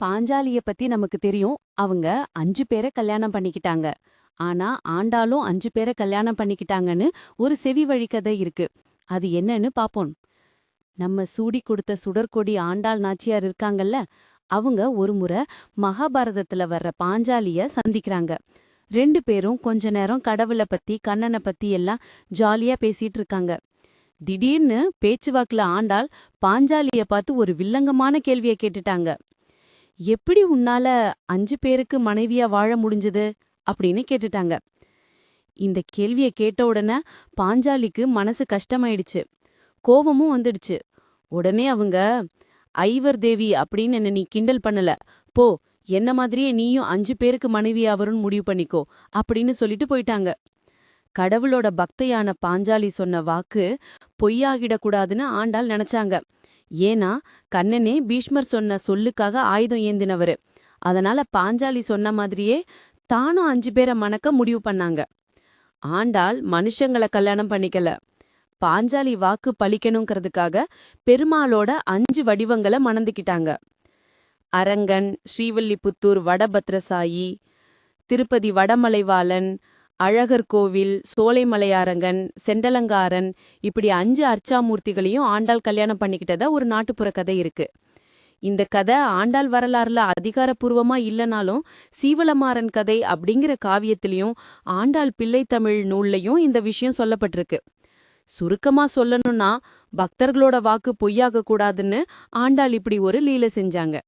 பாஞ்சாலிய பத்தி நமக்கு தெரியும். அவங்க அஞ்சு பேரை கல்யாணம் பண்ணிக்கிட்டாங்க. ஆனா ஆண்டாலும் அஞ்சு பேரை கல்யாணம் பண்ணிக்கிட்டாங்கன்னு ஒரு செவி வழிக்கதை இருக்கு. அது என்னன்னு பாப்போம். நம்ம சூடி கொடுத்த சுடற்கொடி ஆண்டாள் நாச்சியார் இருக்காங்கல்ல அவங்க ஒரு முறை மகாபாரதத்துல வர்ற பாஞ்சாலிய சந்திக்கிறாங்க. ரெண்டு பேரும் கொஞ்ச நேரம் கடவுளை பத்தி கண்ணனை பத்தி எல்லாம் ஜாலியா பேசிட்டு இருக்காங்க. திடீர்னு பேச்சுவாக்குல ஆண்டாள் பாஞ்சாலிய பார்த்து ஒரு வில்லங்கமான கேள்விய கேட்டுட்டாங்க. எப்படி உன்னால அஞ்சு பேருக்கு மனைவியா வாழ முடிஞ்சது? அப்படின்னு கேட்டுட்டாங்க. இந்த கேள்விய கேட்ட உடனே பாஞ்சாலிக்கு மனசு கஷ்டமாயிடுச்சு. கோவமும் வந்துடுச்சு. உடனே அவங்க ஐவர் தேவி அப்படின்னு என்ன நீ கிண்டல் பண்ணல. போ என்ன மாதிரியே நீயும் அஞ்சு பேருக்கு மனைவியா வரும்னு முடிவு பண்ணிக்கோ அப்படின்னு சொல்லிட்டு போயிட்டாங்க. கடவுளோட பக்தையான பாஞ்சாலி சொன்ன வாக்கு பொய்யாகிடக்கூடாதுன்னு ஆண்டாள் நினைச்சாங்க. ஏன்னா கண்ணனே பீஷ்மர் சொன்ன சொல்லுக்காக ஆயுதம் ஏந்தினவரு. அதனால பாஞ்சாலி சொன்ன மாதிரியே தானும் அஞ்சு பேரை மணக்க முடிவு பண்ணாங்க. ஆண்டாள் மனுஷங்கள கல்யாணம் பண்ணிக்கல. பாஞ்சாலி வாக்கு பழிக்கணுங்கிறதுக்காக பெருமாளோட அஞ்சு வடிவங்களை மணந்துக்கிட்டாங்க. அரங்கன் ஸ்ரீவில்லிபுத்தூர் வடபத்ரசாயி திருப்பதி வடமலைவாளன் அழகர் கோவில் சோலைமலையாரங்கன் செண்டலங்காரன் இப்படி அஞ்சு அர்ச்சாமூர்த்திகளையும் ஆண்டாள் கல்யாணம் பண்ணிக்கிட்டதா ஒரு நாட்டுப்புற கதை இருக்கு. இந்த கதை ஆண்டாள் வரலாறுல அதிகாரப்பூர்வமா இல்லைனாலும் சீவலமாறன் கதை அப்படிங்கிற காவியத்திலையும் ஆண்டாள் பிள்ளை தமிழ் நூல்லையும் இந்த விஷயம் சொல்லப்பட்டிருக்கு. சுருக்கமா சொல்லணும்னா பக்தர்களோட வாக்கு பொய்யாக கூடாதுன்னு ஆண்டாள் இப்படி ஒரு லீலை செஞ்சாங்க.